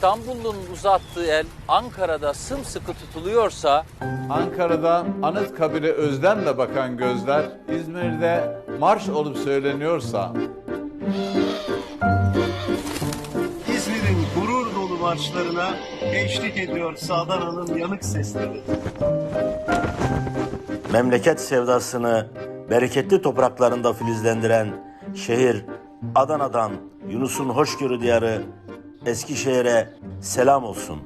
İstanbul'un uzattığı el Ankara'da sımsıkı tutuluyorsa Ankara'da Anıtkabir'e özlemle bakan gözler İzmir'de marş olup söyleniyorsa İzmir'in gurur dolu marşlarına eşlik ediyor sağdan alın yanık sesleri. memleket sevdasını bereketli topraklarında filizlendiren şehir Adana'dan Yunus'un hoşgörü diyarı Eskişehir'e selam olsun.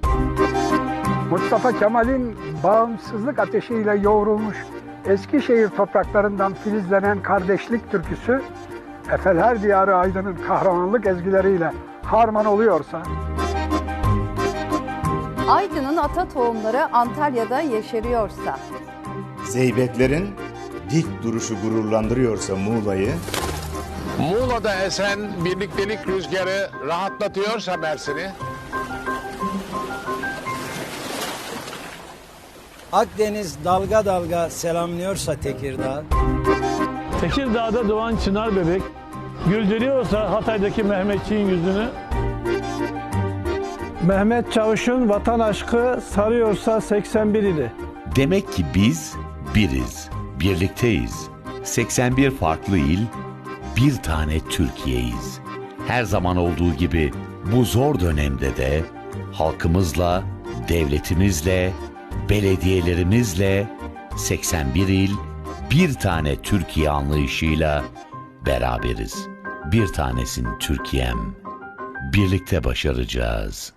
Mustafa Kemal'in bağımsızlık ateşiyle yoğrulmuş Eskişehir topraklarından filizlenen kardeşlik türküsü Efeler Diyarı Aydın'ın kahramanlık ezgileriyle harman oluyorsa Aydın'ın ata tohumları Antalya'da yeşeriyorsa, Zeybeklerin dik duruşu gururlandırıyorsa Muğla'yı, Muğla'da esen birliktelik rüzgarı rahatlatıyorsa Mersin'i, Akdeniz dalga dalga selamlıyorsa Tekirdağ, Tekirdağ'da doğan çınar bebek güldürüyorsa Hatay'daki Mehmetçiğin yüzünü Mehmet Çavuş'un vatan aşkı sarıyorsa 81 ili. Demek ki biz biriz, birlikteyiz. 81 farklı il, bir tane Türkiye'yiz. Her zaman olduğu gibi bu zor dönemde de halkımızla, devletimizle, belediyelerimizle 81 il, bir tane Türkiye anlayışıyla beraberiz. Bir tanesin Türkiye'm. Birlikte başaracağız.